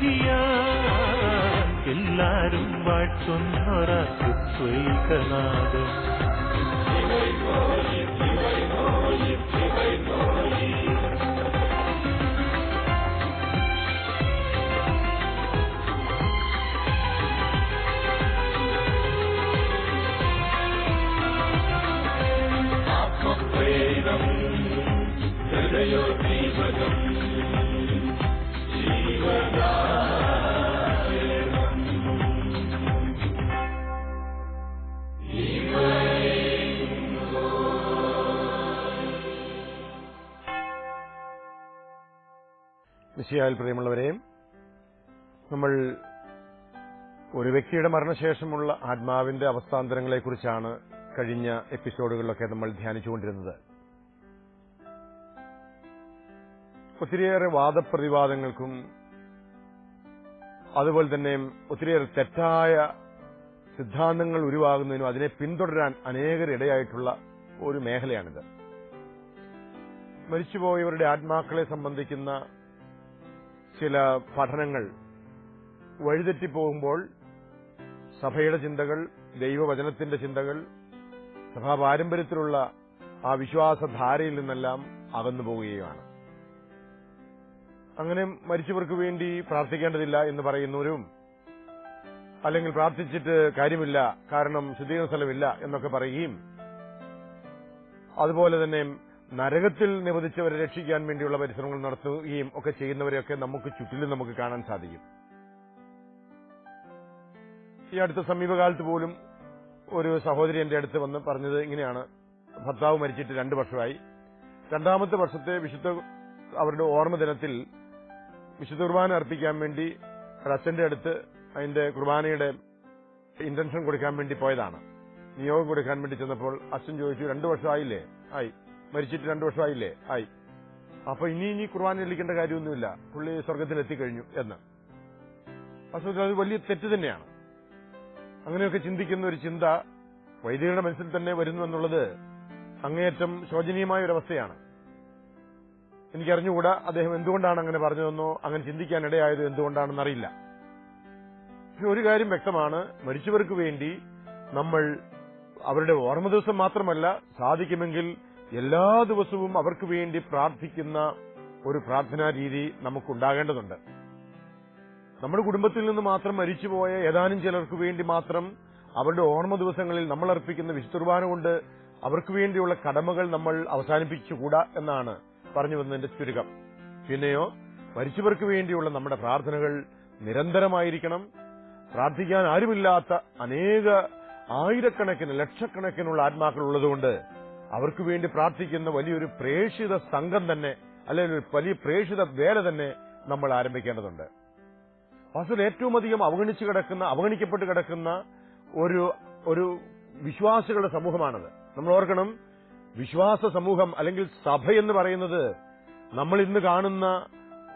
ഗീതിയ എല്ലാരും വാഴ്ത്തുന്നൊരത്വൈകനാദം മിശിയാൽ പ്രിയമുള്ളവരെ നമ്മൾ ഒരു വ്യക്തിയുടെ മരണശേഷമുള്ള ആത്മാവിന്റെ അവസ്ഥാന്തരങ്ങളെക്കുറിച്ചാണ് കഴിഞ്ഞ എപ്പിസോഡുകളിലൊക്കെ നമ്മൾ ധ്യാനിച്ചുകൊണ്ടിരുന്നത്. ഒത്തിരിയേറെ വാദപ്രതിവാദങ്ങൾക്കും അതുപോലെ തന്നെ ഒത്തിരിയേറെ തെറ്റായ സിദ്ധാന്തങ്ങൾ ഉരുവാകുന്നതിനും അതിനെ പിന്തുടരാൻ അനേകരിടയായിട്ടുള്ള ഒരു മേഖലയാണിത്. മരിച്ചുപോയവരുടെ ആത്മാക്കളെ സംബന്ധിക്കുന്ന ചില പഠനങ്ങൾ വഴിതെറ്റിപ്പോകുമ്പോൾ സഭയുടെ ചിന്തകൾ ദൈവവചനത്തിന്റെ ചിന്തകൾ സഭാ പാരമ്പര്യത്തിലുള്ള ആ വിശ്വാസധാരയിൽ നിന്നെല്ലാം അകന്നു പോവുകയാണ് അങ്ങനെ മരിച്ചവർക്ക് വേണ്ടി പ്രാർത്ഥിക്കേണ്ടതില്ല എന്ന് പറയുന്നവരും അല്ലെങ്കിൽ പ്രാർത്ഥിച്ചിട്ട് കാര്യമില്ല കാരണം ശുദ്ധീകരണ സ്ഥലമില്ല എന്നൊക്കെ പറയുകയും അതുപോലെ തന്നെ നരകത്തിൽ നിവധിച്ചവരെ രക്ഷിക്കാൻ വേണ്ടിയുള്ള പരിശ്രമങ്ങൾ നടത്തുകയും ഒക്കെ ചെയ്യുന്നവരെയൊക്കെ നമുക്ക് ചുറ്റിലും നമുക്ക് കാണാൻ സാധിക്കും. ഈ അടുത്ത സമീപകാലത്ത് പോലും ഒരു സഹോദരി എന്റെ അടുത്ത് വന്ന് പറഞ്ഞത് ഇങ്ങനെയാണ്. ഭർത്താവ് മരിച്ചിട്ട് രണ്ടു വർഷമായി. രണ്ടാമത്തെ വർഷത്തെ വിശുദ്ധ അവരുടെ ഓർമ്മ ദിനത്തിൽ വിശുദ്ധ കുർബാന അർപ്പിക്കാൻ വേണ്ടി അച്ഛന്റെ അടുത്ത് അതിന്റെ കുർബാനയുടെ ഇന്റൻഷൻ കൊടുക്കാൻ വേണ്ടി പോയതാണ്. നിയോഗം കൊടുക്കാൻ വേണ്ടി ചെന്നപ്പോൾ അച്ഛൻ ചോദിച്ചു രണ്ടു വർഷമായില്ലേ? ആയി. മരിച്ചിട്ട് രണ്ടു വർഷമായില്ലേ? ആയി. അപ്പൊ ഇനി ഇനി കുർബാന ചൊല്ലിക്കേണ്ട കാര്യമൊന്നുമില്ല. പുള്ളി സ്വർഗത്തിലെത്തിക്കഴിഞ്ഞു എന്ന്. വാസ്തവത്തിൽ അത് വലിയ തെറ്റ് തന്നെയാണ്. അങ്ങനെയൊക്കെ ചിന്തിക്കുന്ന ഒരു ചിന്ത വൈദികരുടെ മനസ്സിൽ തന്നെ വരുന്നു എന്നുള്ളത് അങ്ങേയറ്റം ശോചനീയമായ ഒരവസ്ഥയാണ് എനിക്കറിഞ്ഞുകൂടാ അദ്ദേഹം എന്തുകൊണ്ടാണ് അങ്ങനെ പറഞ്ഞതെന്നോ അങ്ങനെ ചിന്തിക്കാൻ ഇടയായത് എന്തുകൊണ്ടാണെന്ന് അറിയില്ല. പക്ഷെ ഒരു കാര്യം വ്യക്തമാണ്. മരിച്ചവർക്ക് വേണ്ടി നമ്മൾ അവരുടെ ഓർമ്മ ദിവസം മാത്രമല്ല സാധിക്കുമെങ്കിൽ എല്ലാ ദിവസവും അവർക്ക് വേണ്ടി പ്രാർത്ഥിക്കുന്ന ഒരു പ്രാർത്ഥനാ രീതി നമുക്കുണ്ടാകേണ്ടതുണ്ട്. നമ്മുടെ കുടുംബത്തിൽ നിന്ന് മാത്രം മരിച്ചുപോയ ഏതാനും ചിലർക്ക് വേണ്ടി മാത്രം അവരുടെ ഓർമ്മ ദിവസങ്ങളിൽ നമ്മൾ അർപ്പിക്കുന്ന വിശുദ്ധുർബാന കൊണ്ട് അവർക്ക് വേണ്ടിയുള്ള കടമകൾ നമ്മൾ അവസാനിപ്പിച്ചുകൂടാ എന്നാണ് പറഞ്ഞു വന്നതിന്റെ ചുരുക്കം. പിന്നെയോ മരിച്ചവർക്ക് വേണ്ടിയുള്ള നമ്മുടെ പ്രാർത്ഥനകൾ നിരന്തരമായിരിക്കണം. പ്രാർത്ഥിക്കാൻ ആരുമില്ലാത്ത അനേക ആയിരക്കണക്കിന് ലക്ഷക്കണക്കിനുള്ള ആത്മാക്കൾ ഉള്ളതുകൊണ്ട് അവർക്ക് വേണ്ടി പ്രാർത്ഥിക്കുന്ന വലിയൊരു പ്രേക്ഷിത സംഘം തന്നെ അല്ലെങ്കിൽ ഒരു വലിയ പ്രേക്ഷിത വേല തന്നെ നമ്മൾ ആരംഭിക്കേണ്ടതുണ്ട്. വാസ്തവത്തിൽ ഏറ്റവും അധികം അവഗണിച്ചു കിടക്കുന്ന അവഗണിക്കപ്പെട്ട് കിടക്കുന്ന ഒരു ഒരു വിശ്വാസികളുടെ സമൂഹമാണത്. നമ്മൾ ഓർക്കണം വിശ്വാസ സമൂഹം അല്ലെങ്കിൽ സഭ എന്ന് പറയുന്നത് നമ്മൾ ഇന്ന് കാണുന്ന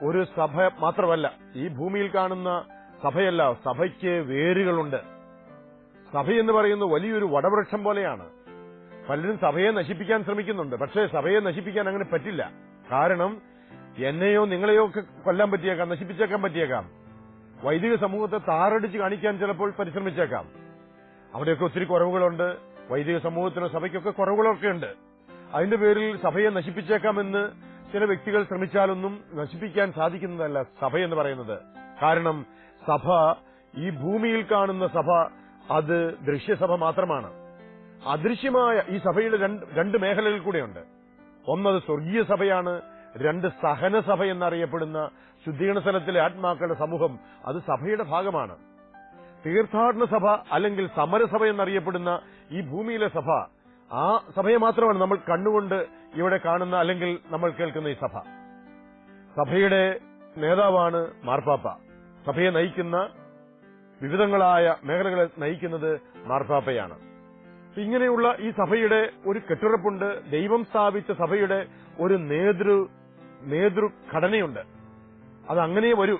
ഒരു സഭ മാത്രമല്ല ഈ ഭൂമിയിൽ കാണുന്ന സഭയല്ല സഭയ്ക്ക് വേരുകളുണ്ട്. സഭ എന്ന് പറയുന്നത് വലിയൊരു വടവൃക്ഷം പോലെയാണ്. പലരും സഭയെ നശിപ്പിക്കാൻ ശ്രമിക്കുന്നുണ്ട്. പക്ഷേ സഭയെ നശിപ്പിക്കാൻ അങ്ങനെ പറ്റില്ല. കാരണം എന്നെയോ നിങ്ങളെയോ ഒക്കെ കൊല്ലാൻ പറ്റിയേക്കാം നശിപ്പിച്ചേക്കാൻ പറ്റിയേക്കാം. വൈദിക സമൂഹത്തെ താറടിച്ച് കാണിക്കാൻ ചിലപ്പോൾ പരിശ്രമിച്ചേക്കാം. അവിടെയൊക്കെ ഒത്തിരി കുറവുകളുണ്ട്. വൈദിക സമൂഹത്തിനോ സഭയ്ക്കൊക്കെ കുറവുകളൊക്കെ ഉണ്ട്. അതിന്റെ പേരിൽ സഭയെ നശിപ്പിച്ചേക്കാമെന്ന് ചില വ്യക്തികൾ ശ്രമിച്ചാലൊന്നും നശിപ്പിക്കാൻ സാധിക്കുന്നതല്ല സഭ എന്ന് പറയുന്നത്. കാരണം സഭ ഈ ഭൂമിയിൽ കാണുന്ന സഭ അത് ദൃശ്യസഭ മാത്രമാണ്. അദൃശ്യമായ ഈ സഭയിൽ രണ്ട് മേഖലകൾ കൂടെയുണ്ട്. ഒന്നത് സ്വർഗീയ സഭയാണ് രണ്ട് സഹന സഭ എന്നറിയപ്പെടുന്ന ശുദ്ധീകരണ സ്ഥലത്തിലെ ആത്മാക്കളുടെ സമൂഹം അത് സഭയുടെ ഭാഗമാണ്. തീർത്ഥാടന സഭ അല്ലെങ്കിൽ സമരസഭ എന്നറിയപ്പെടുന്ന ഈ ഭൂമിയിലെ സഭ ആ സഭയെ മാത്രമാണ് നമ്മൾ കണ്ണുകൊണ്ട് ഇവിടെ കാണുന്ന അല്ലെങ്കിൽ നമ്മൾ കേൾക്കുന്ന ഈ സഭ. സഭയുടെ നേതാവാണ് മാർപ്പാപ്പ. സഭയെ നയിക്കുന്ന വിവിധങ്ങളായ മേഖലകളെ നയിക്കുന്നത് മാർപ്പാപ്പയാണ്. ഇങ്ങനെയുള്ള ഈ സഭയുടെ ഒരു കെട്ടുറപ്പുണ്ട്. ദൈവം സ്ഥാപിച്ച സഭയുടെ ഒരു നേതൃ നേതൃഘടനയുണ്ട് അത് അങ്ങനെ വരൂ.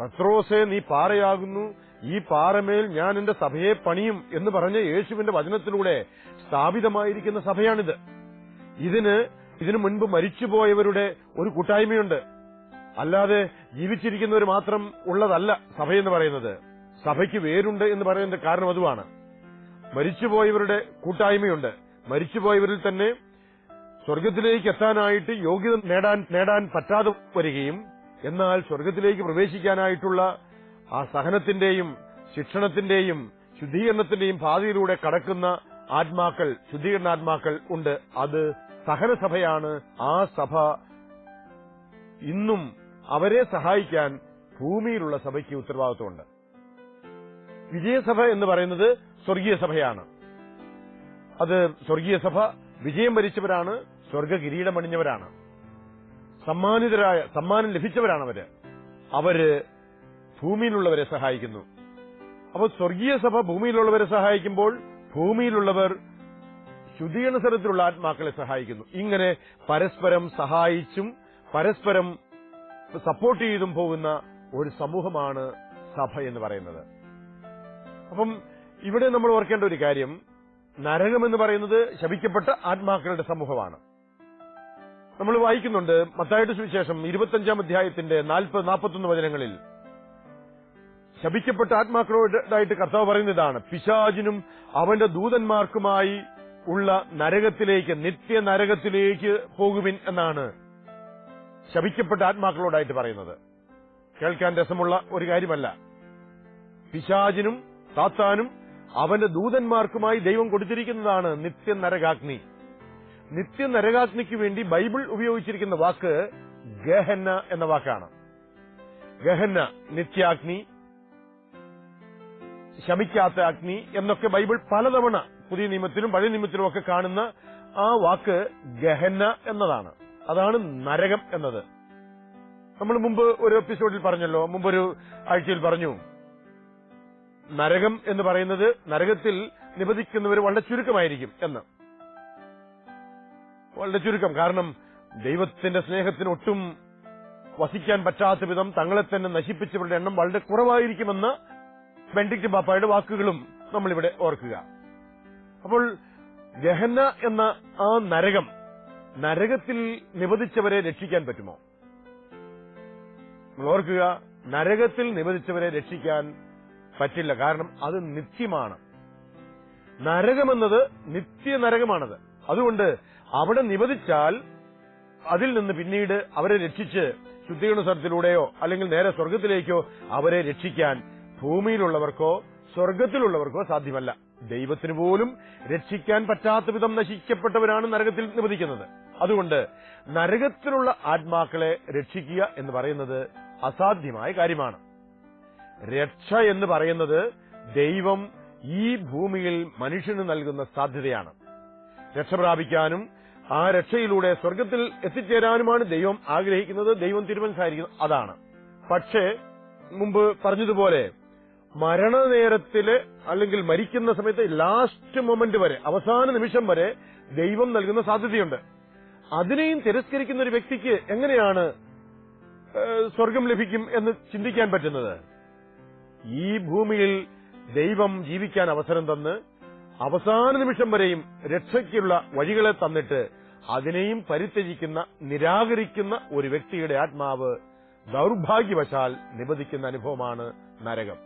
പത്രോസെ നീ പാറയാകുന്നു. ഈ പാറമേൽ ഞാൻ എന്റെ സഭയെ പണിയും എന്ന് പറഞ്ഞ യേശുവിന്റെ വചനത്തിലൂടെ സ്ഥാപിതമായിരിക്കുന്ന സഭയാണിത്. ഇതിന് ഇതിനു മുൻപ് മരിച്ചുപോയവരുടെ ഒരു കൂട്ടായ്മയുണ്ട്. അല്ലാതെ ജീവിച്ചിരിക്കുന്നവർ മാത്രം ഉള്ളതല്ല സഭയെന്ന് പറയുന്നത്. സഭയ്ക്ക് വേരുണ്ട് എന്ന് പറയുന്നത് കാരണം അതുമാണ്. മരിച്ചുപോയവരുടെ കൂട്ടായ്മയുണ്ട്. മരിച്ചുപോയവരിൽ തന്നെ സ്വർഗത്തിലേക്ക് എത്താനായിട്ട് യോഗ്യത നേടാൻ നേടാൻ പറ്റാതെ വരികയും എന്നാൽ സ്വർഗത്തിലേക്ക് പ്രവേശിക്കാനായിട്ടുള്ള ആ സഹനത്തിന്റെയും ശിക്ഷണത്തിന്റെയും ശുദ്ധീകരണത്തിന്റെയും പാതയിലൂടെ കടക്കുന്ന ആത്മാക്കൾ ശുദ്ധീകരണ ആത്മാക്കൾ ഉണ്ട്. അത് സഹനസഭയാണ്. ആ സഭ ഇന്നും അവരെ സഹായിക്കാൻ ഭൂമിയിലുള്ള സഭയ്ക്ക് ഉത്തരവാദിത്വമുണ്ട്. വിജയസഭ എന്ന് പറയുന്നത് സ്വർഗീയ സഭയാണ്. അത് സ്വർഗീയ സഭ വിജയം വരിച്ചവരാണ് സ്വർഗ കിരീടമണിഞ്ഞവരാണ് സമ്മാനിതരായ സമ്മാനം ലഭിച്ചവരാണ് അവർ അവർ ഭൂമിയിലുള്ളവരെ സഹായിക്കുന്നു. അപ്പോൾ സ്വർഗീയ സഭ ഭൂമിയിലുള്ളവരെ സഹായിക്കുമ്പോൾ ഭൂമിയിലുള്ളവർ ശുദ്ധീകരണ സ്ഥലത്തിലുള്ള ആത്മാക്കളെ സഹായിക്കുന്നു. ഇങ്ങനെ പരസ്പരം സഹായിച്ചും പരസ്പരം സപ്പോർട്ട് ചെയ്തും പോകുന്ന ഒരു സമൂഹമാണ് സഭ എന്ന് പറയുന്നത്. അപ്പം ഇവിടെ നമ്മൾ ഓർക്കേണ്ട ഒരു കാര്യം നരകം എന്ന് പറയുന്നത് ശപിക്കപ്പെട്ട ആത്മാക്കളുടെ സമൂഹമാണ്. നമ്മൾ വായിക്കുന്നുണ്ട് മത്തായിട്ട് സുവിശേഷം ഇരുപത്തഞ്ചാം അധ്യായത്തിന്റെ നാൽപ്പത് നാൽപ്പത്തൊന്ന് വചനങ്ങളിൽ ശപിക്കപ്പെട്ട ആത്മാക്കളോടായിട്ട് കർത്താവ് പറയുന്നതാണ് പിശാജിനും അവന്റെ ദൂതന്മാർക്കുമായി ഉള്ള നരകത്തിലേക്ക് നിത്യ നരകത്തിലേക്ക് പോകുവിൻ എന്നാണ് ശപിക്കപ്പെട്ട ആത്മാക്കളോടായിട്ട് പറയുന്നത്. കേൾക്കാൻ രസമുള്ള ഒരു കാര്യമല്ല. പിശാജിനും സാത്താനും അവന്റെ ദൂതന്മാർക്കുമായി ദൈവം കൊടുത്തിരിക്കുന്നതാണ് നിത്യ നരകാഗ്നി നിത്യ നരകാഗ്നിക്ക് വേണ്ടി ബൈബിൾ ഉപയോഗിച്ചിരിക്കുന്ന വാക്ക് ഗഹന്ന എന്ന വാക്കാണ്. ഗഹന്ന നിത്യാഗ്നി ശമിക്കാത്ത അഗ്നി എന്നൊക്കെ ബൈബിൾ പലതവണ പുതിയ നിയമത്തിലും പഴയ നിയമത്തിലും ഒക്കെ കാണുന്ന ആ വാക്ക് ഗഹന്ന എന്നതാണ്. അതാണ് നരകം എന്നത്. നമ്മൾ മുമ്പ് ഒരു എപ്പിസോഡിൽ പറഞ്ഞല്ലോ മുമ്പൊരു ആഴ്ചയിൽ പറഞ്ഞു നരകം എന്ന് പറയുന്നത് നരകത്തിൽ നിബന്ധിക്കുന്നവർ വളരെ ചുരുക്കമായിരിക്കും എന്ന്. വളരെ ചുരുക്കം. കാരണം ദൈവത്തിന്റെ സ്നേഹത്തിന് ഒട്ടും വസിക്കാൻ പറ്റാത്ത വിധം തങ്ങളെ തന്നെ നശിപ്പിച്ചവരുടെ എണ്ണം വളരെ കുറവായിരിക്കുമെന്ന് ബെൻഡിക്ട് ബാപ്പായുടെ വാക്കുകളും നമ്മളിവിടെ ഓർക്കുക. അപ്പോൾ ഗഹന്ന എന്ന ആ നരകം നരകത്തിൽ നിബന്ധിച്ചവരെ രക്ഷിക്കാൻ പറ്റുമോ? നമ്മൾ ഓർക്കുക നരകത്തിൽ നിബന്ധിച്ചവരെ രക്ഷിക്കാൻ പറ്റില്ല. കാരണം അത് നിത്യമാണ്. നരകമെന്നത് നിത്യ നരകമാണത് അതുകൊണ്ട് അവിടെ നിവധിച്ചാൽ അതിൽ നിന്ന് പിന്നീട് അവരെ രക്ഷിച്ച് ശുദ്ധീകരണ സ്ഥലത്തിലൂടെയോ അല്ലെങ്കിൽ നേരെ സ്വർഗത്തിലേക്കോ അവരെ രക്ഷിക്കാൻ ഭൂമിയിലുള്ളവർക്കോ സ്വർഗത്തിലുള്ളവർക്കോ സാധ്യമല്ല. ദൈവത്തിന് പോലും രക്ഷിക്കാൻ പറ്റാത്ത വിധം നശിക്കപ്പെട്ടവരാണ് നരകത്തിൽ നിവധിക്കുന്നത്. അതുകൊണ്ട് നരകത്തിലുള്ള ആത്മാക്കളെ രക്ഷിക്കുക എന്ന് പറയുന്നത് അസാധ്യമായ കാര്യമാണ്. രക്ഷ എന്ന് പറയുന്നത് ദൈവം ഈ ഭൂമിയിൽ മനുഷ്യന് നൽകുന്ന സാധ്യതയാണ്. രക്ഷ പ്രാപിക്കാനും ആ രക്ഷയിലൂടെ സ്വർഗത്തിൽ എത്തിച്ചേരാനുമാണ് ദൈവം ആഗ്രഹിക്കുന്നത് ദൈവം തീരുമാനിച്ചായിരിക്കുന്നത് അതാണ്. പക്ഷേ മുമ്പ് പറഞ്ഞതുപോലെ മരണനേരത്തിൽ അല്ലെങ്കിൽ മരിക്കുന്ന സമയത്ത് ലാസ്റ്റ് മൊമെന്റ് വരെ അവസാന നിമിഷം വരെ ദൈവം നൽകുന്ന സാധ്യതയുണ്ട്. അതിനെയും തിരസ്കരിക്കുന്ന ഒരു വ്യക്തിക്ക് എങ്ങനെയാണ് സ്വർഗം ലഭിക്കും എന്ന് ചിന്തിക്കാൻ പറ്റുന്നത്? ഈ ഭൂമിയിൽ ദൈവം ജീവിക്കാൻ അവസരം തന്ന് അവസാന നിമിഷം വരെയും രക്ഷയ്ക്കുള്ള വഴികളെ തന്നിട്ട് അതിനെയും പരിത്യജിക്കുന്ന നിരാകരിക്കുന്ന ഒരു വ്യക്തിയുടെ ആത്മാവ് ദൌർഭാഗ്യവശാൽ നിബന്ധിക്കുന്ന അനുഭവമാണ് നരകം.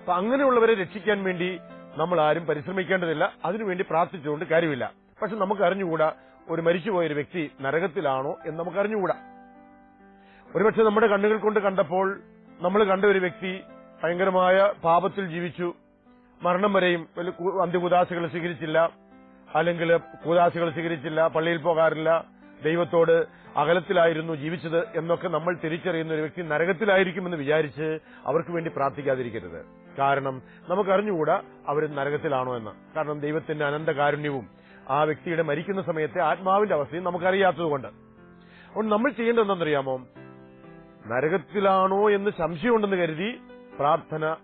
അപ്പൊ അങ്ങനെയുള്ളവരെ രക്ഷിക്കാൻ വേണ്ടി നമ്മൾ ആരും പരിശ്രമിക്കേണ്ടതില്ല. അതിനുവേണ്ടി പ്രാർത്ഥിച്ചുകൊണ്ട് കാര്യമില്ല. പക്ഷെ നമുക്ക് അറിഞ്ഞുകൂടാ ഒരു മരിച്ചുപോയ ഒരു വ്യക്തി നരകത്തിലാണോ എന്ന് നമുക്ക് അറിഞ്ഞുകൂടാ. ഒരുപക്ഷെ നമ്മുടെ കണ്ണുകൾ കൊണ്ട് കണ്ടപ്പോൾ നമ്മൾ കണ്ട ഒരു വ്യക്തി ഭയങ്കരമായ പാപത്തിൽ ജീവിച്ചു. മരണം വരെയും അന്ത്യകുദാശകൾ സ്വീകരിച്ചില്ല. അല്ലെങ്കിൽ കൂദാശകൾ സ്വീകരിച്ചില്ല പള്ളിയിൽ പോകാറില്ല. ദൈവത്തോട് അകലത്തിലായിരുന്നു ജീവിച്ചത് എന്നൊക്കെ നമ്മൾ തിരിച്ചറിയുന്ന ഒരു വ്യക്തി നരകത്തിലായിരിക്കുമെന്ന് വിചാരിച്ച് അവർക്ക് വേണ്ടി പ്രാർത്ഥിക്കാതിരിക്കരുത്. കാരണം നമുക്കറിഞ്ഞുകൂടാ അവർ നരകത്തിലാണോ എന്ന്. കാരണം ദൈവത്തിന്റെ അനന്തകാരുണ്യവും ആ വ്യക്തിയുടെ മരിക്കുന്ന സമയത്തെ ആത്മാവിന്റെ അവസ്ഥയും നമുക്കറിയാത്തതുകൊണ്ട്. അതുകൊണ്ട് നമ്മൾ ചെയ്യേണ്ടതെന്നറിയാമോ നരകത്തിലാണോ എന്ന് സംശയമുണ്ടെന്ന് കരുതി പ്രാർത്ഥന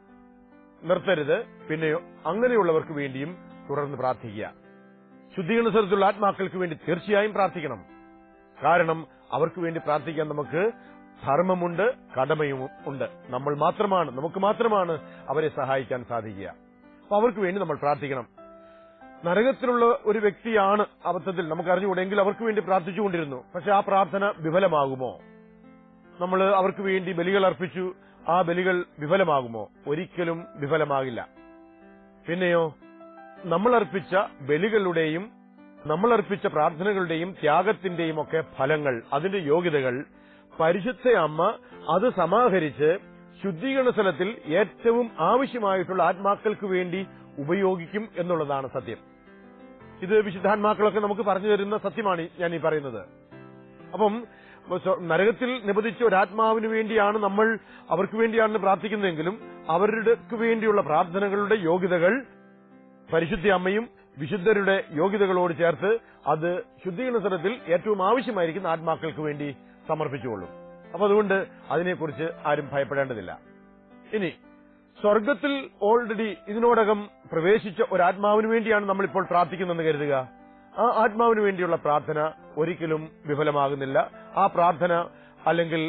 നിർത്തരുത്. പിന്നെ അങ്ങനെയുള്ളവർക്ക് വേണ്ടിയും തുടർന്ന് പ്രാർത്ഥിക്കുക. ശുദ്ധീകരണ ആത്മാക്കൾക്ക് വേണ്ടി തീർച്ചയായും പ്രാർത്ഥിക്കണം. കാരണം അവർക്ക് വേണ്ടി പ്രാർത്ഥിക്കാൻ നമുക്ക് ധർമ്മമുണ്ട് കടമയും ഉണ്ട്. നമ്മൾ മാത്രമാണ് നമുക്ക് മാത്രമാണ് അവരെ സഹായിക്കാൻ സാധിക്കുക. അപ്പൊ അവർക്ക് വേണ്ടി നമ്മൾ പ്രാർത്ഥിക്കണം. നരകത്തിലുള്ള ഒരു വ്യക്തിയാണ് അബദ്ധത്തിൽ നമുക്ക് അറിഞ്ഞുകൂടെങ്കിൽ അവർക്ക് വേണ്ടി പ്രാർത്ഥിച്ചുകൊണ്ടിരുന്നു. പക്ഷെ ആ പ്രാർത്ഥന വിഫലമാകുമോ? നമ്മൾ അവർക്ക് വേണ്ടി ബലികൾ അർപ്പിച്ചു ആ ബലികൾ വിഫലമാകുമോ? ഒരിക്കലും വിഫലമാകില്ല. പിന്നെയോ നമ്മൾ അർപ്പിച്ച ബലികളുടെയും നമ്മൾ അർപ്പിച്ച പ്രാർത്ഥനകളുടെയും ത്യാഗത്തിന്റെയും ഒക്കെ ഫലങ്ങൾ അതിന്റെ യോഗ്യതകൾ പരിശുദ്ധ അമ്മ അത് സമാഹരിച്ച് ശുദ്ധീകരണ സ്ഥലത്തിൽ ഏറ്റവും ആവശ്യമായിട്ടുള്ള ആത്മാക്കൾക്ക് വേണ്ടി ഉപയോഗിക്കും എന്നുള്ളതാണ് സത്യം. ഇത് വിശുദ്ധാത്മാക്കളൊക്കെ നമുക്ക് പറഞ്ഞു തരുന്ന സത്യമാണ് ഞാൻ ഈ പറയുന്നത്. അപ്പം നരകത്തിൽ നിബന്ധിച്ച ഒരാത്മാവിന് വേണ്ടിയാണ് നമ്മൾ അവർക്ക് വേണ്ടിയാണ് പ്രാർത്ഥിക്കുന്നതെങ്കിലും അവരുടെ വേണ്ടിയുള്ള പ്രാർത്ഥനകളുടെ യോഗ്യതകൾ പരിശുദ്ധി അമ്മയും വിശുദ്ധരുടെ യോഗ്യതകളോട് ചേർത്ത് അത് ശുദ്ധീകരണ സ്ഥലത്തിൽ ഏറ്റവും ആവശ്യമായിരിക്കുന്ന ആത്മാക്കൾക്ക് വേണ്ടി സമർപ്പിച്ചുകൊള്ളും. അപ്പൊ അതുകൊണ്ട് അതിനെക്കുറിച്ച് ആരും ഭയപ്പെടേണ്ടതില്ല. ഇനി സ്വർഗത്തിൽ ഓൾറെഡി ഇതിനോടകം പ്രവേശിച്ച ഒരാത്മാവിന് വേണ്ടിയാണ് നമ്മളിപ്പോൾ പ്രാർത്ഥിക്കുന്നതെന്ന് കരുതുക. ആ ആത്മാവിന് വേണ്ടിയുള്ള പ്രാർത്ഥന ഒരിക്കലും വിഫലമാകുന്നില്ല. ആ പ്രാർത്ഥന അല്ലെങ്കിൽ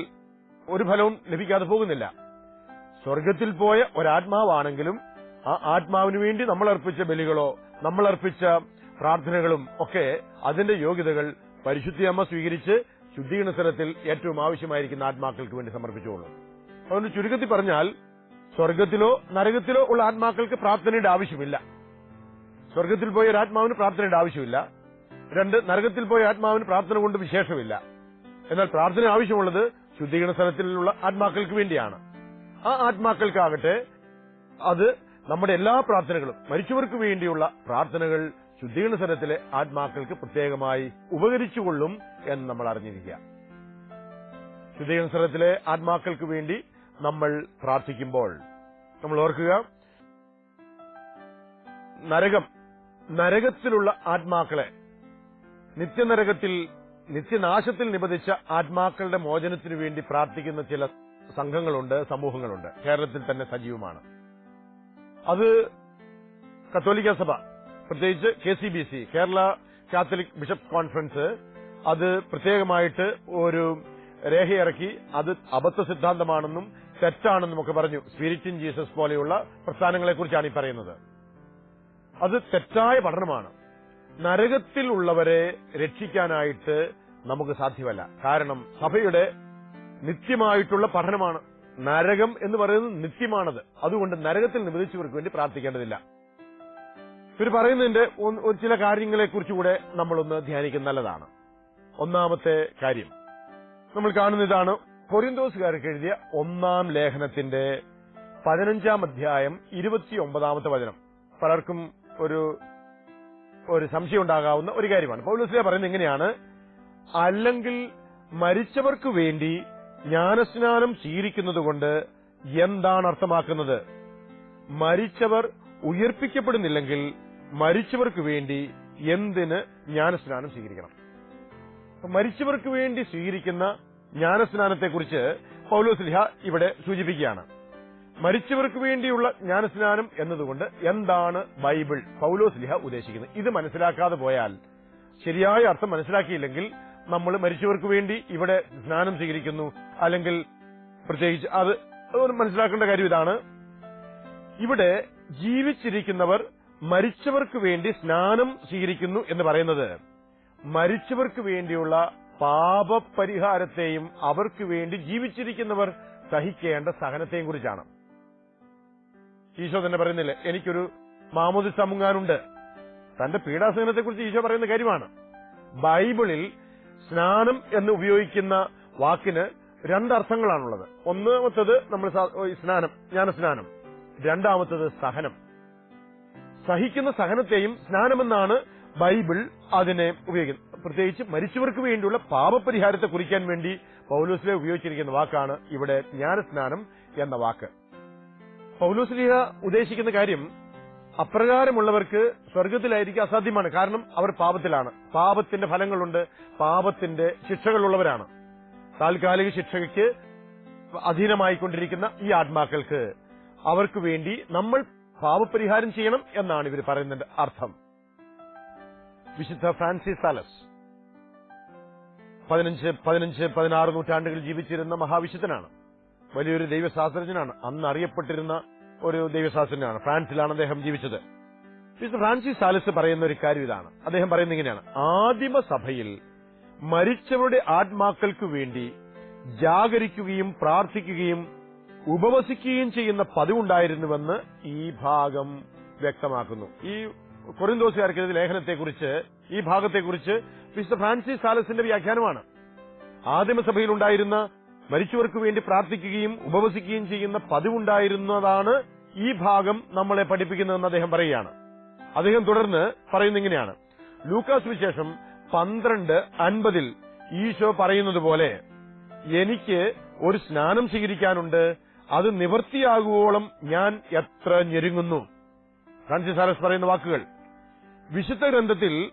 ഒരു ഫലവും ലഭിക്കാതെ പോകുന്നില്ല. സ്വർഗത്തിൽ പോയ ഒരാത്മാവാണെങ്കിലും ആ ആത്മാവിന് വേണ്ടി നമ്മൾ അർപ്പിച്ച ബലികളോ നമ്മൾ അർപ്പിച്ച പ്രാർത്ഥനകളും ഒക്കെ അതിന്റെ യോഗ്യതകൾ പരിശുദ്ധിയമ്മ സ്വീകരിച്ച് ശുദ്ധീകരണ സ്ഥലത്തിൽ ഏറ്റവും ആവശ്യമായിരിക്കുന്ന ആത്മാക്കൾക്ക് വേണ്ടി സമർപ്പിച്ചുകൊള്ളും. അതുകൊണ്ട് ചുരുക്കത്തിൽ പറഞ്ഞാൽ സ്വർഗത്തിലോ നരകത്തിലോ ഉള്ള ആത്മാക്കൾക്ക് പ്രാർത്ഥനയുടെ ആവശ്യമില്ല. സ്വർഗത്തിൽ പോയ ഒരാത്മാവിന് പ്രാർത്ഥനയുടെ ആവശ്യമില്ല. രണ്ട് നരകത്തിൽ പോയ ആത്മാവിന് പ്രാർത്ഥന കൊണ്ട് വിശേഷമില്ല. എന്നാൽ പ്രാർത്ഥന ആവശ്യമുള്ളത് ശുദ്ധീകരണ സ്ഥലത്തിലുള്ള ആത്മാക്കൾക്ക് വേണ്ടിയാണ്. ആ ആത്മാക്കൾക്കാകട്ടെ അത് നമ്മുടെ എല്ലാ പ്രാർത്ഥനകളും മരിച്ചവർക്ക് വേണ്ടിയുള്ള പ്രാർത്ഥനകൾ ശുദ്ധീകരണ സ്ഥലത്തിലെ ആത്മാക്കൾക്ക് പ്രത്യേകമായി ഉപകരിച്ചുകൊള്ളും എന്ന് നമ്മൾ അറിഞ്ഞിരിക്കുക. ശുദ്ധീകരണ സ്ഥലത്തിലെ ആത്മാക്കൾക്ക് വേണ്ടി നമ്മൾ പ്രാർത്ഥിക്കുമ്പോൾ നമ്മൾ ഓർക്കുക നരകം നരകത്തിലുള്ള ആത്മാക്കളെ നിത്യനരകത്തിൽ നിത്യനാശത്തിൽ നിബന്ധിച്ച ആത്മാക്കളുടെ മോചനത്തിനു വേണ്ടി പ്രാർത്ഥിക്കുന്ന ചില സംഘങ്ങളുണ്ട് സമൂഹങ്ങളുണ്ട്. കേരളത്തിൽ തന്നെ സജീവമാണ്. അത് കത്തോലിക്ക സഭ. പ്രത്യേകിച്ച് K C B C Kerala Catholic bishop conference അത് പ്രത്യേകമായിട്ട് ഒരു രേഖയിറക്കി അത് അബദ്ധ സിദ്ധാന്തമാണെന്നും തെറ്റാണെന്നും ഒക്കെ പറഞ്ഞു സ്പിരിറ്റ് ഇൻ ജീസസ് പോലെയുള്ള പ്രസ്ഥാനങ്ങളെക്കുറിച്ചാണ് ഈ പറയുന്നത്. അത് തെറ്റായ പഠനമാണ്. നരകത്തിലുള്ളവരെ രക്ഷിക്കാനായിട്ട് നമുക്ക് സാധ്യമല്ല. കാരണം സഭയുടെ നിത്യമായിട്ടുള്ള പഠനമാണ്. നരകം എന്ന് പറയുന്നത് നിത്യമാണത്. അതുകൊണ്ട് നരകത്തിൽ നിബന്ധിച്ചവർക്ക് വേണ്ടി പ്രാർത്ഥിക്കേണ്ടതില്ല. ഇവർ പറയുന്നതിന്റെ ചില കാര്യങ്ങളെ കുറിച്ചുകൂടെ നമ്മളൊന്ന് ധ്യാനിക്കുന്ന നല്ലതാണ്. ഒന്നാമത്തെ കാര്യം. നമ്മൾ കാണുന്ന ഇതാണ്. കൊറിന്തോസുകാർക്ക് എഴുതിയ ഒന്നാം ലേഖനത്തിന്റെ പതിനഞ്ചാം അധ്യായം ഇരുപത്തിയൊമ്പതാമത്തെ വചനം. പലർക്കും ഒരു ഒരു സംശയം ഉണ്ടാകാവുന്ന ഒരു കാര്യമാണ്. പൗലോസ്ലിയ പറയുന്നത് എങ്ങനെയാണ് അല്ലെങ്കിൽ മരിച്ചവർക്ക് വേണ്ടി ജ്ഞാനസ്നാനം സ്വീകരിക്കുന്നതുകൊണ്ട് എന്താണ് അർത്ഥമാക്കുന്നത്? മരിച്ചവർ ഉയർപ്പിക്കപ്പെടുന്നില്ലെങ്കിൽ മരിച്ചവർക്ക് വേണ്ടി എന്തിന് ജ്ഞാനസ്നാനം സ്വീകരിക്കണം മരിച്ചവർക്ക് വേണ്ടി സ്വീകരിക്കുന്ന ജ്ഞാനസ്നാനത്തെക്കുറിച്ച് പൗലോസ്ലിഹ ഇവിടെ സൂചിപ്പിക്കുകയാണ്. മരിച്ചവർക്ക് വേണ്ടിയുള്ള ജ്ഞാനസ്നാനം എന്നതുകൊണ്ട് എന്താണ് ബൈബിൾ പൗലോസ്ലിഹ ഉദ്ദേശിക്കുന്നത്? ഇത് മനസ്സിലാക്കാതെ പോയാൽ ശരിയായ അർത്ഥം മനസ്സിലാക്കിയില്ലെങ്കിൽ നമ്മൾ മരിച്ചവർക്ക് വേണ്ടി ഇവിടെ സ്നാനം സ്വീകരിക്കുന്നു. അല്ലെങ്കിൽ പ്രത്യേകിച്ച് അത് മനസ്സിലാക്കേണ്ട കാര്യം ഇതാണ്. ഇവിടെ ജീവിച്ചിരിക്കുന്നവർ മരിച്ചവർക്ക് വേണ്ടി സ്നാനം സ്വീകരിക്കുന്നു എന്ന് പറയുന്നത് മരിച്ചവർക്ക് വേണ്ടിയുള്ള പാപപരിഹാരത്തെയും അവർക്ക് വേണ്ടി ജീവിച്ചിരിക്കുന്നവർ സഹിക്കേണ്ട സഹനത്തെയും കുറിച്ചാണ്. ഈശോ തന്നെ പറയുന്നില്ല എനിക്കൊരു മാമോദി സമുങ്ങാനുണ്ട് തന്റെ പീഡാസഹനത്തെക്കുറിച്ച് ഈശോ പറയുന്ന കാര്യമാണ്. ബൈബിളിൽ സ്നാനം എന്ന് ഉപയോഗിക്കുന്ന വാക്കിന് രണ്ടർത്ഥങ്ങളാണുള്ളത്. ഒന്നാമത്തത് നമ്മൾ സ്നാനം ജ്ഞാന സ്നാനം ജ്ഞാനസ്നാനം. രണ്ടാമത്തത് സഹനം. സഹിക്കുന്ന സഹനത്തെയും സ്നാനമെന്നാണ് ബൈബിൾ അതിനെ ഉപയോഗിക്കുന്നത്. പ്രത്യേകിച്ച് മരിച്ചവർക്ക് വേണ്ടിയുള്ള പാപപരിഹാരത്തെ കുറിക്കാൻ വേണ്ടി പൗലോസിലെ ഉപയോഗിച്ചിരിക്കുന്ന വാക്കാണ് ഇവിടെ ജ്ഞാനസ്നാനം എന്ന വാക്ക്. പൗലോസ്ലിഹ ഉദ്ദേശിക്കുന്ന കാര്യം അപ്രകാരമുള്ളവർക്ക് സ്വർഗത്തിലായിരിക്കും അസാധ്യമാണ്. കാരണം അവർ പാപത്തിലാണ്. പാപത്തിന്റെ ഫലങ്ങളുണ്ട്. പാപത്തിന്റെ ശിക്ഷകളുള്ളവരാണ്. താൽക്കാലിക ശിക്ഷയ്ക്ക് അധീനമായിക്കൊണ്ടിരിക്കുന്ന ഈ ആത്മാക്കൾക്ക് അവർക്ക് വേണ്ടി നമ്മൾ പാപപരിഹാരം ചെയ്യണം എന്നാണ് ഇവർ പറയുന്നതിന്റെ അർത്ഥം. വിശുദ്ധ ഫ്രാൻസിസ് സാലസ് പതിനഞ്ച് പതിനഞ്ച് പതിനാറ് നൂറ്റാണ്ടുകൾ ജീവിച്ചിരുന്ന മഹാവിശുദ്ധനാണ്. വലിയൊരു ദൈവശാസ്ത്രജ്ഞനാണ്. അന്ന് അറിയപ്പെട്ടിരുന്ന ഒരു ദൈവശാസ്ത്രജ്ഞനാണ്. ഫ്രാൻസിലാണ് അദ്ദേഹം ജീവിച്ചത്. മിസ്റ്റർ ഫ്രാൻസിസ് സാലിസ് പറയുന്ന ഒരു കാര്യം ഇതാണ്. അദ്ദേഹം പറയുന്നത് ഇങ്ങനെയാണ്. ആദിമ സഭയിൽ മരിച്ചവരുടെ ആത്മാക്കൾക്കു വേണ്ടി ജാഗരിക്കുകയും പ്രാർത്ഥിക്കുകയും ഉപവസിക്കുകയും ചെയ്യുന്ന പതിവുണ്ടായിരുന്നുവെന്ന് ഈ ഭാഗം വ്യക്തമാക്കുന്നു. ഈ കൊറിന്തോസുകാർക്കെതിരെ ലേഖനത്തെക്കുറിച്ച് ഈ ഭാഗത്തെക്കുറിച്ച് മിസ്റ്റർ ഫ്രാൻസിസ് സാലസിന്റെ വ്യാഖ്യാനമാണ്. ആദിമസഭയിൽ ഉണ്ടായിരുന്ന മരിച്ചവർക്ക് വേണ്ടി പ്രാർത്ഥിക്കുകയും ഉപവസിക്കുകയും ചെയ്യുന്ന പതിവുണ്ടായിരുന്നതാണ് ഈ ഭാഗം നമ്മളെ പഠിപ്പിക്കുന്നതെന്ന് അദ്ദേഹം പറയുകയാണ്. അദ്ദേഹം തുടർന്ന് പറയുന്ന ഇങ്ങനെയാണ്. ലൂക്കാസ് വിശേഷം പന്ത്രണ്ട് അൻപതിൽ ഈശോ പറയുന്നത് പോലെ എനിക്ക് ഒരു സ്നാനം സ്വീകരിക്കാനുണ്ട്. അത് നിവൃത്തിയാകുവോളം ഞാൻ എത്ര ഞെരുങ്ങുന്നു. ഫ്രാൻസിസ് സാലസ് പറയുന്ന വാക്കുകൾ. വിശുദ്ധ ഗ്രന്ഥത്തിൽ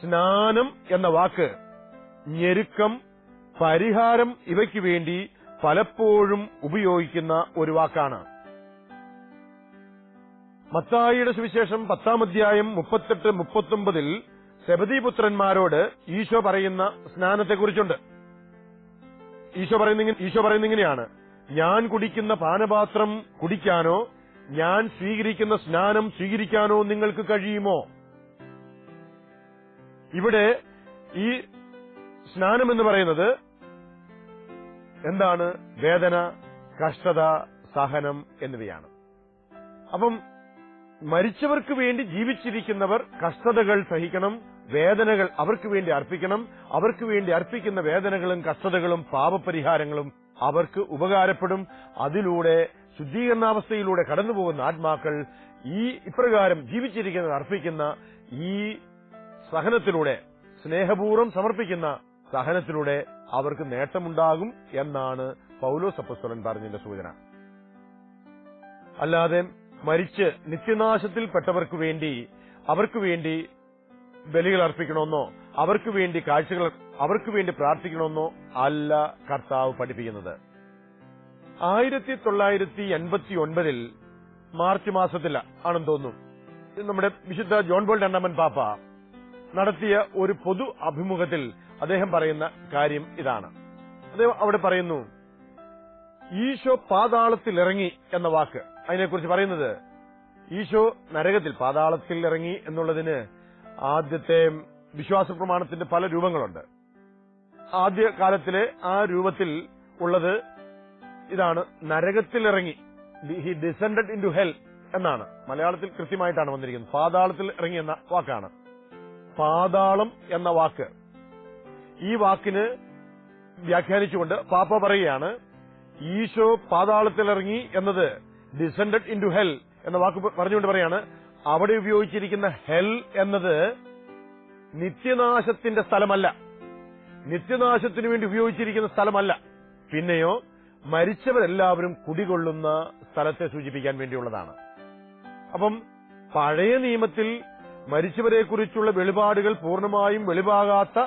സ്നാനം എന്ന വാക്ക് ഞെരുക്കം പരിഹാരം ഇവയ്ക്ക് വേണ്ടി പലപ്പോഴും ഉപയോഗിക്കുന്ന ഒരു വാക്കാണ്. മത്തായിയുടെ സുവിശേഷം പത്താം അധ്യായം മുപ്പത്തെട്ട് മുപ്പത്തൊമ്പതിൽ സെബദീപുത്രന്മാരോട് ഈശോ പറയുന്ന സ്നാനത്തെക്കുറിച്ചുണ്ട്. ഈശോ പറയുന്ന ഈശോ പറയുന്ന ഇങ്ങനെയാണ് ഞാൻ കുടിക്കുന്ന പാനപാത്രം കുടിക്കാനോ ഞാൻ സ്വീകരിക്കുന്ന സ്നാനം സ്വീകരിക്കാനോ നിങ്ങൾക്ക് കഴിയുമോ? ഇവിടെ ഈ സ്നാനം എന്ന് പറയുന്നത് എന്താണ് വേദന കഷ്ടത സഹനം എന്നിവയാണ്. അപ്പം മരിച്ചവർക്ക് വേണ്ടി ജീവിച്ചിരിക്കുന്നവർ കഷ്ടതകൾ സഹിക്കണം വേദനകൾ അവർക്ക് വേണ്ടി അർപ്പിക്കണം. അവർക്ക് വേണ്ടി അർപ്പിക്കുന്ന വേദനകളും കഷ്ടതകളും പാപപരിഹാരങ്ങളും അവർക്ക് ഉപകാരപ്പെടും. അതിലൂടെ ശുദ്ധീകരണാവസ്ഥയിലൂടെ കടന്നുപോകുന്ന ആത്മാക്കൾ ഈ ഇപ്രകാരം ജീവിച്ചിരിക്കുന്നത് അർപ്പിക്കുന്ന ഈ സഹനത്തിലൂടെ സ്നേഹപൂർവം സമർപ്പിക്കുന്ന സഹനത്തിലൂടെ അവർക്ക് നേട്ടമുണ്ടാകും എന്നാണ് പൗലോസ് അപ്പസ്തലൻ പറഞ്ഞതിന്റെ സൂചന. അല്ലാതെ മരിച്ച് നിത്യനാശത്തിൽ പെട്ടവർക്ക് വേണ്ടി അവർക്ക് വേണ്ടി ബലികൾ അർപ്പിക്കണമെന്നോ അവർക്ക് വേണ്ടി കാഴ്ചകൾ അവർക്ക് വേണ്ടി പ്രാർത്ഥിക്കണമെന്നോ അല്ല കർത്താവ് പഠിപ്പിക്കുന്നത്. ആയിരത്തി തൊള്ളായിരത്തി എൺപത്തി ഒൻപതിൽ മാർച്ച് മാസത്തിൽ ആണെന്ന് തോന്നുന്നു. നമ്മുടെ വിശുദ്ധ ജോൺ ബോൾ രണ്ടാമൻ പാപ്പ നടത്തിയ ഒരു പൊതു അഭിമുഖത്തിൽ അദ്ദേഹം പറയുന്ന കാര്യം ഇതാണ്. അദ്ദേഹം അവിടെ പറയുന്നു ഈശോ പാതാളത്തിൽ ഇറങ്ങി എന്ന വാക്ക്. അതിനെക്കുറിച്ച് പറയുന്നത് ഈശോ നരകത്തിൽ പാതാളത്തിൽ ഇറങ്ങി എന്നുള്ളതിന് ആദ്യത്തെ വിശ്വാസ പ്രമാണത്തിന്റെ പല രൂപങ്ങളുണ്ട്. ആദ്യ കാലത്തിലെ ആ രൂപത്തിൽ ഉള്ളത് ഇതാണ് നരകത്തിൽ ഇറങ്ങി he descended into hell എന്നാണ്. മലയാളത്തിൽ കൃത്യമായിട്ടാണ് വന്നിരിക്കുന്നത്. പാതാളത്തിൽ ഇറങ്ങി എന്ന വാക്കാണ്. പാതാളം എന്ന വാക്ക്. ഈ വാക്കിന് വ്യാഖ്യാനിച്ചുകൊണ്ട് പാപ്പ പറയുകയാണ് ഈശോ പാതാളത്തിലിറങ്ങി എന്നത് ഡിസെൻഡഡ് ഇൻ ഹെൽ എന്ന വാക്ക് പറഞ്ഞുകൊണ്ട് പറയാണ് അവിടെ ഉപയോഗിച്ചിരിക്കുന്ന ഹെൽ എന്നത് നിത്യനാശത്തിന്റെ സ്ഥലമല്ല. നിത്യനാശത്തിനു വേണ്ടി ഉപയോഗിച്ചിരിക്കുന്ന സ്ഥലമല്ല. പിന്നെയോ മരിച്ചവരെല്ലാവരും കുടികൊള്ളുന്ന സ്ഥലത്തെ സൂചിപ്പിക്കാൻ വേണ്ടിയുള്ളതാണ്. അപ്പം പഴയ നിയമത്തിൽ മരിച്ചവരെക്കുറിച്ചുള്ള വെളിപാടുകൾ പൂർണമായും വെളിവാകാത്ത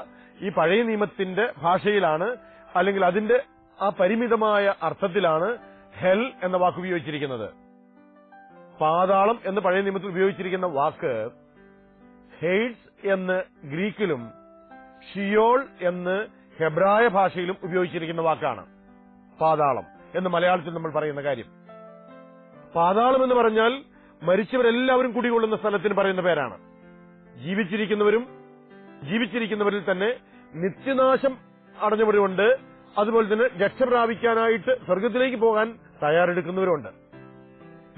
ഈ പഴയ നിയമത്തിന്റെ ഭാഷയിലാണ് അല്ലെങ്കിൽ അതിന്റെ ആ പരിമിതമായ അർത്ഥത്തിലാണ് ഹെൽ എന്ന വാക്ക് ഉപയോഗിച്ചിരിക്കുന്നത്. പാതാളം എന്ന് പഴയ നിയമത്തിൽ ഉപയോഗിച്ചിരിക്കുന്ന വാക്ക് ഹെയ്ഡ്സ് എന്ന് ഗ്രീക്കിലും ഷിയോൾ എന്ന് ഹെബ്രായ ഭാഷയിലും ഉപയോഗിച്ചിരിക്കുന്ന വാക്കാണ്. പാതാളം എന്ന് മലയാളത്തിൽ നമ്മൾ പറയുന്ന കാര്യം. പാതാളം എന്ന് പറഞ്ഞാൽ മരിച്ചവരെല്ലാവരും കുടികൊള്ളുന്ന സ്ഥലത്തിന് പറയുന്ന പേരാണ്. ജീവിച്ചിരിക്കുന്നവരും ജീവിച്ചിരിക്കുന്നവരിൽ തന്നെ നിത്യനാശം അടഞ്ഞവരുമുണ്ട് അതുപോലെ തന്നെ രക്ഷ പ്രാപിക്കാനായിട്ട് സ്വർഗത്തിലേക്ക് പോകാൻ തയ്യാറെടുക്കുന്നവരുണ്ട്.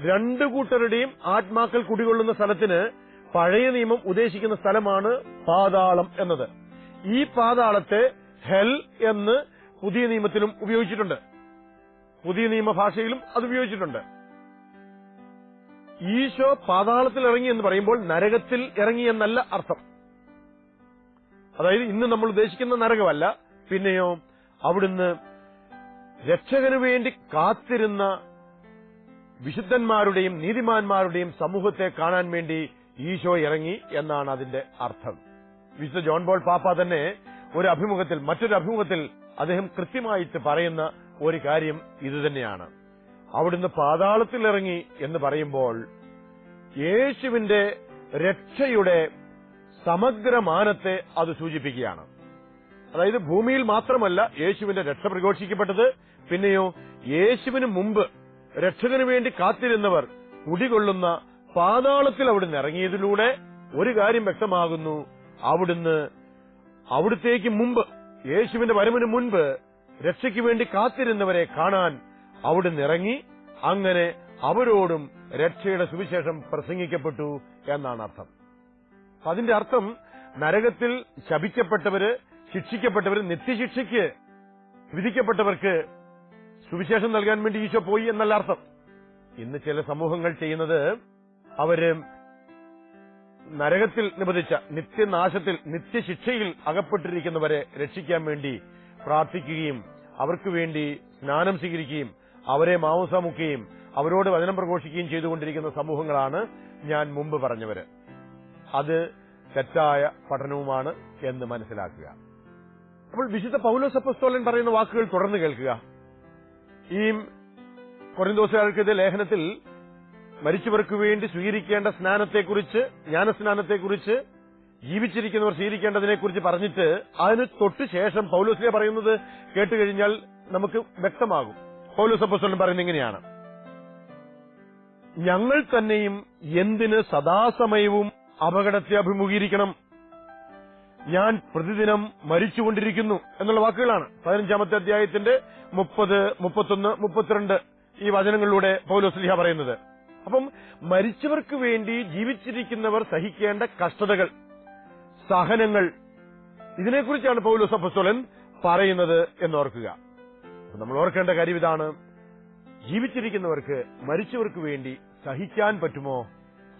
രണ്ടു കൂട്ടരുടെയും ആത്മാക്കൾ കുടികൊള്ളുന്ന സ്ഥലത്തിന് പഴയ നിയമം ഉദ്ദേശിക്കുന്ന സ്ഥലമാണ് പാതാളം എന്നത്. ഈ പാതാളത്തെ ഹെൽ എന്ന് പുതിയ നിയമത്തിലും ഉപയോഗിച്ചിട്ടുണ്ട്. പുതിയ നിയമഭാഷയിലും അത് ഉപയോഗിച്ചിട്ടുണ്ട്. ഈശോ പാതാളത്തിൽ ഇറങ്ങി എന്ന് പറയുമ്പോൾ നരകത്തിൽ ഇറങ്ങി എന്നല്ല അർത്ഥം. അതായത് ഇന്ന് നമ്മൾ ഉദ്ദേശിക്കുന്ന നരകമല്ല പിന്നെയോ അവിടുന്ന് രക്ഷകന് വേണ്ടി കാത്തിരുന്ന വിശുദ്ധന്മാരുടെയും നീതിമാന്മാരുടെയും സമൂഹത്തെ കാണാൻ വേണ്ടി ഈശോ ഇറങ്ങി എന്നാണ് അതിന്റെ അർത്ഥം. വിശുദ്ധ ജോൺ ബോൾ പാപ്പ തന്നെ ഒരു അഭിമുഖത്തിൽ മറ്റൊരു അഭിമുഖത്തിൽ അദ്ദേഹം കൃത്യമായിട്ട് പറയുന്ന ഒരു കാര്യം ഇതുതന്നെയാണ് അവിടുന്ന് പാതാളത്തിലിറങ്ങി എന്ന് പറയുമ്പോൾ യേശുവിന്റെ രക്ഷയുടെ സമഗ്രമാനത്തെ അത് സൂചിപ്പിക്കുകയാണ്. അതായത് ഭൂമിയിൽ മാത്രമല്ല യേശുവിന്റെ രക്ഷ പ്രഘോഷിക്കപ്പെട്ടത് പിന്നെയോ യേശുവിന് മുമ്പ് രക്ഷകന് വേണ്ടി കാത്തിരുന്നവർ കുടികൊള്ളുന്ന പാതാളത്തിൽ അവിടുന്ന് ഇറങ്ങിയതിലൂടെ ഒരു കാര്യം വ്യക്തമാകുന്നു. അവിടുന്ന് അവിടുത്തേക്ക് മുമ്പ് യേശുവിന്റെ വരവിന് മുൻപ് രക്ഷയ്ക്ക് വേണ്ടി കാത്തിരുന്നവരെ കാണാൻ അവിടുന്ന് ഇറങ്ങി അങ്ങനെ അവരോടും രക്ഷയുടെ സുവിശേഷം പ്രസംഗിക്കപ്പെട്ടു എന്നാണ് അർത്ഥം. അപ്പൊ അതിന്റെ അർത്ഥം നരകത്തിൽ ശപിക്കപ്പെട്ടവര് ശിക്ഷിക്കപ്പെട്ടവര് നിത്യശിക്ഷയ്ക്ക് വിധിക്കപ്പെട്ടവർക്ക് സുവിശേഷം നൽകാൻ വേണ്ടി ഈശോ പോയി എന്നല്ല അർത്ഥം. ഇന്ന് ചില സമൂഹങ്ങൾ ചെയ്യുന്നത് അവർ നരകത്തിൽ നിബന്ധിച്ച നിത്യനാശത്തിൽ നിത്യശിക്ഷയിൽ അകപ്പെട്ടിരിക്കുന്നവരെ രക്ഷിക്കാൻ വേണ്ടി പ്രാർത്ഥിക്കുകയും അവർക്ക് വേണ്ടി സ്നാനം സ്വീകരിക്കുകയും അവരെ മാംസമുക്കുകയും അവരോട് വചനം പ്രഘോഷിക്കുകയും ചെയ്തുകൊണ്ടിരിക്കുന്ന സമൂഹങ്ങളാണ് ഞാൻ മുമ്പ് പറഞ്ഞവര്. അത് തെറ്റായ പഠനവുമാണ് എന്ന് മനസ്സിലാക്കുക. അപ്പോൾ വിശുദ്ധ പൗലോസപ്പസ്തോലൻ പറയുന്ന വാക്കുകൾ തുടർന്ന് കേൾക്കുക. ഈ കൊറിന്തോസുകാർക്കെതിരെ ലേഖനത്തിൽ മരിച്ചവർക്ക് വേണ്ടി സ്വീകരിക്കേണ്ട സ്നാനത്തെക്കുറിച്ച് ജ്ഞാനസ്നാനത്തെക്കുറിച്ച് ജീവിച്ചിരിക്കുന്നവർ സ്വീകരിക്കേണ്ടതിനെക്കുറിച്ച് പറഞ്ഞിട്ട് അതിന് തൊട്ട് ശേഷം പൗലോസിനെ പറയുന്നത് കേട്ടുകഴിഞ്ഞാൽ നമുക്ക് വ്യക്തമാകും. പൗലോസ് അപ്പസ്തോലൻ പറയുന്നത് ഇങ്ങനെയാണ്. ഞങ്ങൾ തന്നെയും എന്തിന് സദാസമയവും അപകടത്തെ അഭിമുഖീകരിക്കണം. ഞാൻ പ്രതിദിനം മരിച്ചുകൊണ്ടിരിക്കുന്നു എന്നുള്ള വാക്കുകളാണ്. പതിനഞ്ചാമത്തെ അധ്യായത്തിന്റെ മുപ്പത് മുപ്പത്തൊന്ന് മുപ്പത്തിരണ്ട് ഈ വചനങ്ങളിലൂടെ പൗലോസ്ലിഹ പറയുന്നത്. അപ്പം മരിച്ചവർക്ക് വേണ്ടി ജീവിച്ചിരിക്കുന്നവർ സഹിക്കേണ്ട കഷ്ടതകൾ സഹനങ്ങൾ ഇതിനെക്കുറിച്ചാണ് പൗലോസ് അപ്പസ്തോലൻ പറയുന്നത് എന്നോർക്കുക. നമ്മൾ ഓർക്കേണ്ട കാര്യം ഇതാണ്. ജീവിച്ചിരിക്കുന്നവർക്ക് മരിച്ചവർക്ക് വേണ്ടി സഹിക്കാൻ പറ്റുമോ?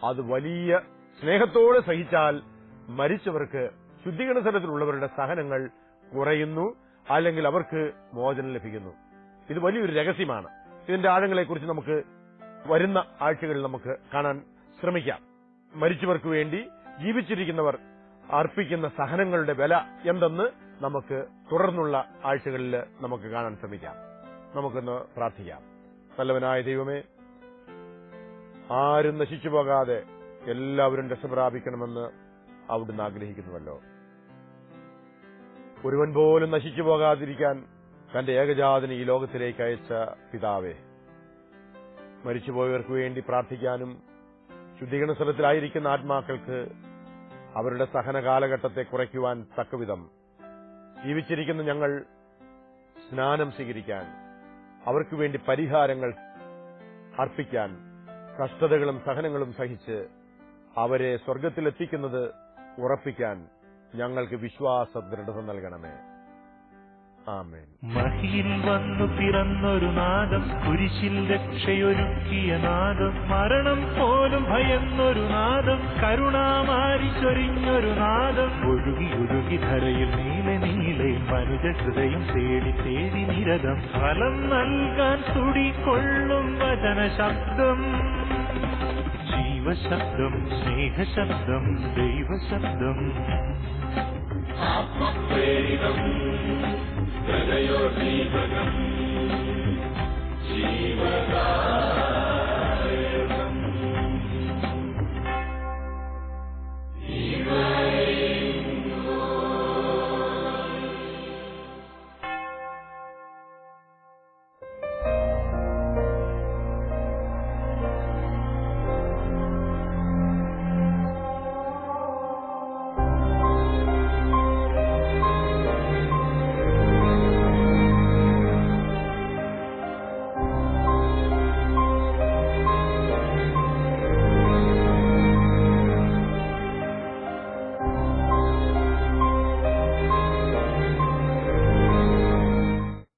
അത് വലിയ സ്നേഹത്തോടെ സഹിച്ചാൽ മരിച്ചവർക്ക് ശുദ്ധീകരണ സ്ഥലത്തിലുള്ളവരുടെ സഹനങ്ങൾ കുറയുന്നു അല്ലെങ്കിൽ അവർക്ക് മോചനം ലഭിക്കുന്നു. ഇത് വലിയൊരു രഹസ്യമാണ്. ഇതിന്റെ ആഴങ്ങളെക്കുറിച്ച് നമുക്ക് വരുന്ന ആഴ്ചകളിൽ നമുക്ക് കാണാൻ ശ്രമിക്കാം. മരിച്ചവർക്ക് വേണ്ടി ജീവിച്ചിരിക്കുന്നവർ അർപ്പിക്കുന്ന സഹനങ്ങളുടെ വില എന്തെന്ന് നമുക്ക് തുടർന്നുള്ള ആഴ്ചകളിൽ നമുക്ക് കാണാൻ ശ്രമിക്കാം. നമുക്കൊന്ന് പ്രാർത്ഥിക്കാം. നല്ലവനായ ദൈവമേ ആരും നശിച്ചു പോകാതെ എല്ലാവരും രക്ഷപ്രാപിക്കണമെന്ന് അവിടുന്ന് ആഗ്രഹിക്കുന്നുവല്ലോ. ഒരുവൻ പോലും നശിച്ചു പോകാതിരിക്കാൻ തന്റെ ഏകജാതിന് ഈ ലോകത്തിലേക്ക് അയച്ച പിതാവേ മരിച്ചുപോയവർക്ക് വേണ്ടി പ്രാർത്ഥിക്കാനും ശുദ്ധീകരണ സ്ഥലത്തിലായിരിക്കുന്ന ആത്മാക്കൾക്ക് അവരുടെ സഹന കാലഘട്ടത്തെ കുറയ്ക്കുവാൻ തക്കവിധം ജീവിച്ചിരിക്കുന്ന ഞങ്ങൾ സ്നാനം സ്വീകരിക്കാൻ അവർക്ക് വേണ്ടി പരിഹാരങ്ങൾ അർപ്പിക്കാൻ കഷ്ടതകളും സഹനങ്ങളും സഹിച്ച് അവരെ സ്വർഗത്തിലെത്തിക്കുന്നത് ഉറപ്പിക്കാൻ ഞങ്ങൾക്ക് വിശ്വാസ ദൃഢത നൽകണമേ. ആമേൻ. മഹിയിൽ വന്നു പിറന്നൊരു നാഗം കുരിശിൽ രക്ഷയൊരുക്കിയ നാഗം മരണം പോലും ഭയന്നൊരു നാഗം കരുണാമാരി ചൊരിഞ്ഞൊരു നാഗം. ഒഴുകി ഒഴുകി ധരയിൽ നീല നീലെ മനുജ ഹൃദയം തേടി തേടി നിരതം ഫലം നൽകാൻ തുടികൊള്ളും വചന ശബ്ദം शब्दं स्नेहशब्दं दैवशब्दम् आत्मप्रेरितम्